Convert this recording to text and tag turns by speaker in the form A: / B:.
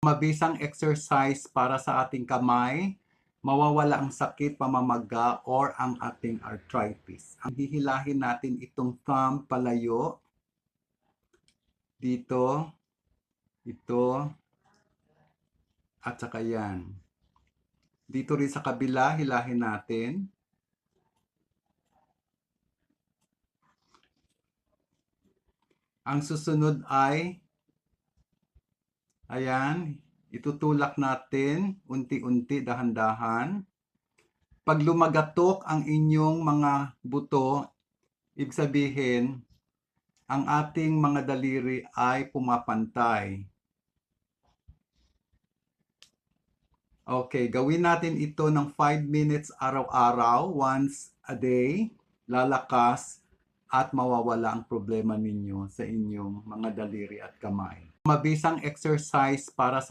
A: Mabisang exercise para sa ating kamay, mawawala ang sakit, pamamaga, or ang ating arthritis. Ang hihilahin natin itong thumb palayo. Dito. Ito. At saka yan. Dito rin sa kabila, hilahin natin. Ang susunod ay, ayan, itutulak natin unti-unti, dahan-dahan. Pag lumagatok ang inyong mga buto, ibig sabihin, ang ating mga daliri ay pumapantay. Okay, gawin natin ito ng 5 minutes araw-araw, once a day, lalakas at mawawala ang problema ninyo sa inyong mga daliri at kamay. Mabisang exercise para sa